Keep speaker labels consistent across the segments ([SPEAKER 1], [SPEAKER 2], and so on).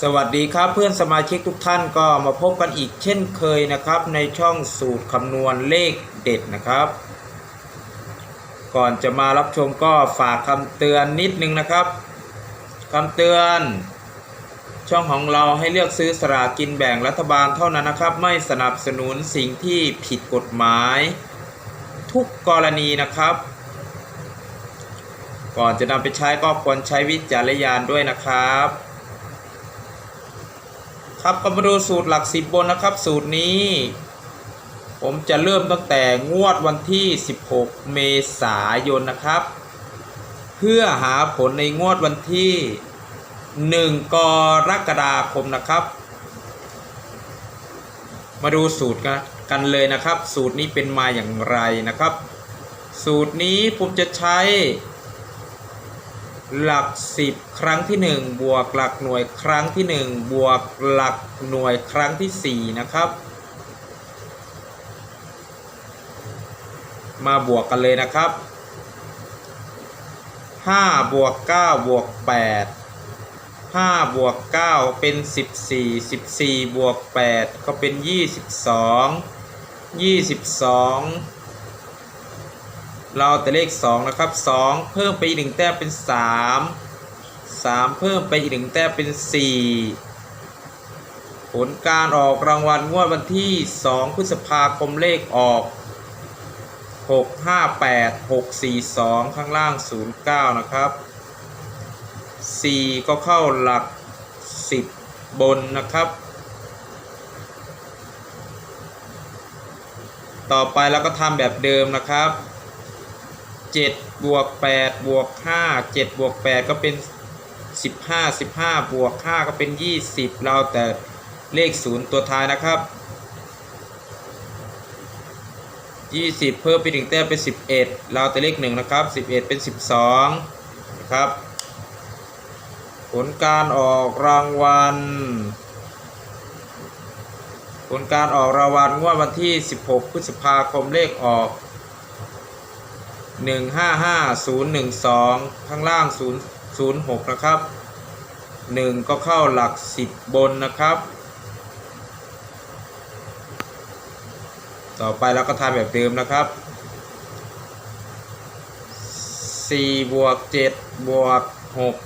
[SPEAKER 1] สวัสดีครับเพื่อนสมาชิกทุกท่านก็มาพบกันอีกเช่นเคยนะครับ ในช่องสูตรคำนวณเลขเด็ดนะครับ ก่อนจะมารับชมก็ฝากคำเตือนนิดนึงนะครับคำเตือน ช่องของเราให้เลือกซื้อสลากกินแบ่งรัฐบาลเท่านั้นนะครับ ไม่สนับสนุนสิ่งที่ผิดกฎหมาย ทุกกรณีนะครับ ก่อนจะนำไปใช้ก็ควรใช้วิจารณญาณด้วยนะครับ ครับก็มาดูสูตรหลักสิบบนนะครับ สูตรนี้ ผมจะเริ่มตั้งแต่งวดวันที่ 16 เมษายนนะครับ เพื่อหาผลในงวดวันที่ 1 กรกฎาคมนะครับ มาดูสูตรกันกันเลยนะครับ สูตรนี้เป็นมาอย่างไรนะครับ สูตรนี้ผมจะใช้ หลัก 10 ครั้งที่ 1 บวกหลักหน่วยครั้งที่ 1 บวกหลักหน่วยครั้งที่ 4 นะครับ มาบวกกันเลยนะครับ 5 บวก 9 บวก 8 5 บวก 9 เป็น 14 14 บวก 8 ก็เป็น 22 22 เราแต่เลข2นะครับ2 เพิ่มไปอีกหนึ่งแต้มเป็น 3 3 เพิ่มไปอีกหนึ่งแต้มเป็น 4 ผลการออกรางวัลงวดวันที่ 2 พฤษภาคมเลขออก 6 5 8 6 4 2 ข้างล่าง 09 นะครับ 4 ก็เข้าหลัก 10 บนนะครับต่อไปเราก็ทำแบบเดิมนะครับ 7บวก8บวก5 7บวก8ก็เป็น 15 15บวก5ก็เป็น 20 เราแต่เลข 0 ตัวท้ายนะครับ 20 เพิ่มไปถึงแต้มเป็น 11 เราแต่เลข 1 นะครับ 11 เป็น 12 นะครับ ผลการออกรางวัลผลการออกรางวัลงวดวันที่ 16 พฤษภาคมเลขออก หนึ่งห้าห้าศูนย์หนึ่งสองข้างล่างศูนย์ศูนย์หกนะครับหนึ่งก็เข้าหลักสิบบนนะครับ ต่อไปเราก็ทำแบบเดิมนะครับสี่บวกเจ็ดบวกหก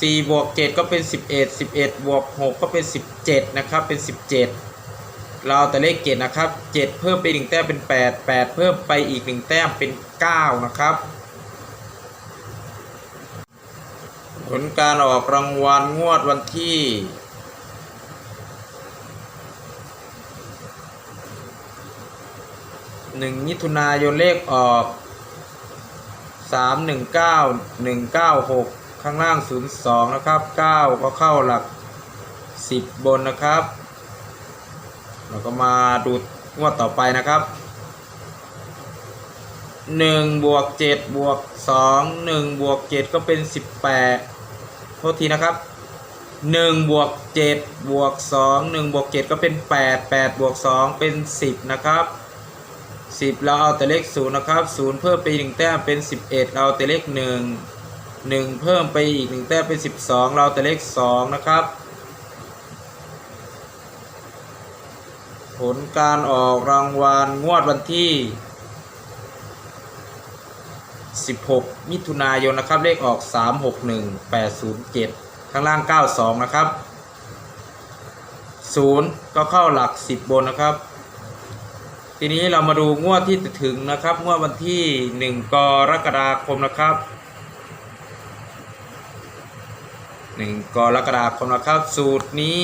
[SPEAKER 1] สี่บวกเจ็ดก็เป็นสิบเอ็ดสิบเอ็ดบวกหกก็เป็นสิบเจ็ดนะครับ เป็นสิบ เจ็ดเราแต่เลขเจ็ดนะครับเจ็ดเพิ่มไปหนึ่งแต้มเป็นแปดแปดเพิ่มไปอีกหนึ่งแต้มเป็นเก้านะครับ ผลการออกรางวัลงวดวันที่หนึ่งมิถุนายนเลขออกสามหนึ่งเก้าหนึ่งเก้าหกข้างล่างศูนย์สองนะครับเก้าก็เข้าหลักสิบบนนะครับ เราก็มาดูงวดต่อไปนะครับหนึ่งบวกเจ็ดบวกสองหนึ่งบวกเจ็ดก็เป็นสิบแปดโทษทีนะครับหนึ่งบวกเจ็ดบวกสองหนึ่งบวกเจ็ดก็เป็นแปดแปดบวกสองเป็นสิบนะครับสิบเราเอาแต่เลขศูนย์นะครับศูนย์เพิ่มไปหนึ่งแต้มเป็นสิบเอ็ดเราเอาแต่เลขหนึ่งหนึ่งเพิ่มไปอีกหนึ่งแต้มเป็นสิบสองเราเอาแต่เลขสองนะครับ ผลการออกรางวัลงวดวันที่ 16 มิถุนายนนะครับ เลขออก 361807 ข้างล่าง 92 นะครับ 0 ก็เข้าหลัก 10 บนนะครับ ทีนี้เรามาดูงวดที่จะถึงนะครับ งวดวันที่ 1 กรกฎาคมนะครับ 1 กรกฎาคมนะครับ สูตรนี้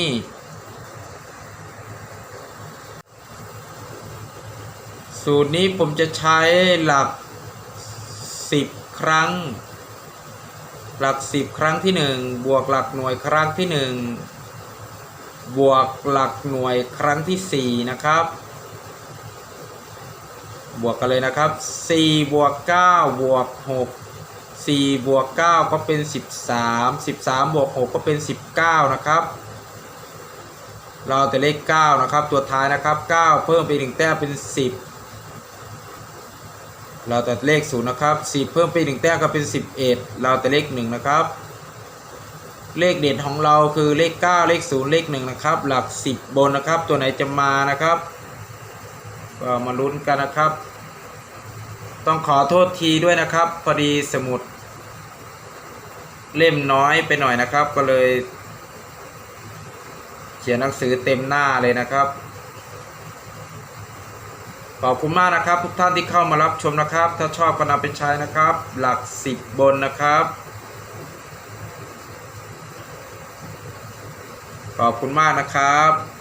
[SPEAKER 1] สูตรนี้ผมจะใช้หลักสิบครั้ง หลักสิบครั้งที่หนึ่งบวกหลักหน่วยครั้งที่หนึ่งบวกหลักหน่วยครั้งที่สี่นะครับ บวกกันเลยนะครับสี่บวกเก้าบวกหกสี่บวกเก้าก็เป็นสิบสามสิบสามบวกหกก็เป็นสิบเก้านะครับเราแต่เลขเก้านะครับ ตัวท้ายนะครับเก้าเพิ่มไปหนึ่งแต้มเป็นสิบ เราแต่เลขศูนย์นะครับสิบเพิ่มไปหนึ่งแต้มก็เป็นสิบเอ็ดเราแต่เลขหนึ่งนะครับ เลขเด่นของเราคือเลข9เลข0เลข1นะครับ หลัก10บนนะครับ ตัวไหนจะมานะครับก็มาลุ้นกันนะครับ ต้องขอโทษทีด้วยนะครับ พอดีสมุด เล่มน้อยไปหน่อยนะครับ ก็เลย เขียนหนังสือเต็มหน้าเลยนะครับ ขอบคุณมากนะครับ ทุกท่านที่เข้ามารับชมนะครับ ถ้าชอบก็นำไปใช้นะครับ หลักสิบบนนะครับ ขอบคุณมากนะครับ